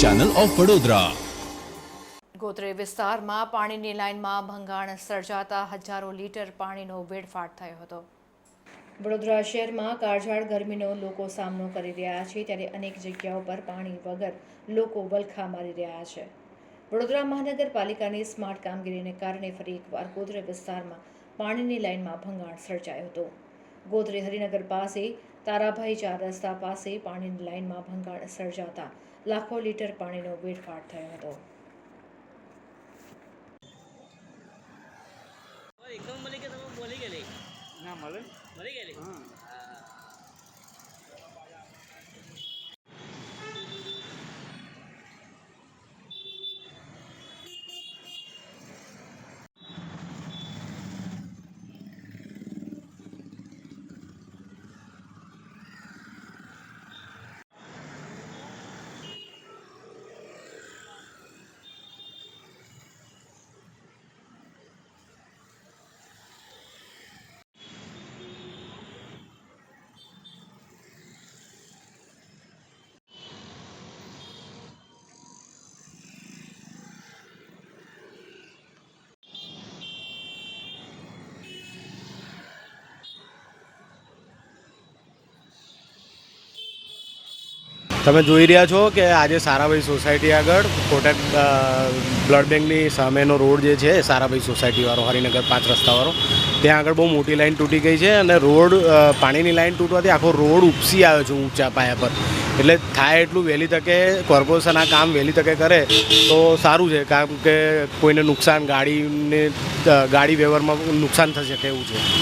Channel of Vadodara ગોત્રે વિસ્તારમાં પાણીની લાઇનમાં ભંગાણ સર્જાતા હજારો લીટર પાણીનો વેડફાટ થયો હતો. વડોદરા શહેરમાં કાળઝાળ ગરમીનો લોકો સામનો કરી રહ્યા છે, ત્યારે અનેક જગ્યાઓ પર પાણી વગર લોકો વલખા મારી રહ્યા છે. વડોદરા મહાનગરપાલિકાની સ્માર્ટ કામગીરીને કારણે ફરી એકવાર ગોત્રે વિસ્તારમાં પાણીની લાઇનમાં ભંગાણ સર્જાયો હતો. ગોત્રે હરિનગર પાસે તારાભાઈ ચાર રસ્તા પાસે પાણીની લાઇનમાં ભંગાણ સર્જાતા લાખો લીટર પાણીનો વેડફાટ થયો હતો. એકદમ મળી કે તમે બોલી ગયેલી. ના મળે? મળી ગયેલી? હા. તમે જોઈ રહ્યા છો કે આજે સારાભાઈ સોસાયટી આગળ કોટક બ્લડ બેંકની સામેનો રોડ જે છે સારાભાઈ સોસાયટીવાળો, હરિનગર પાંચ રસ્તાવાળો. ત્યાં આગળ બહુ મોટી લાઈન તૂટી ગઈ છે અને રોડ પાણીની લાઈન તૂટવાથી આખો રોડ ઉપસી આવ્યો છે ઊંચા પાયા પર. એટલે થાય એટલું વહેલી તકે, કોર્પોરેશન આ કામ વહેલી તકે કરે તો સારું છે કારણ કે કોઈને નુકસાન ગાડીને ગાડી વ્યવહારમાં નુકસાન થઈ શકે એવું છે.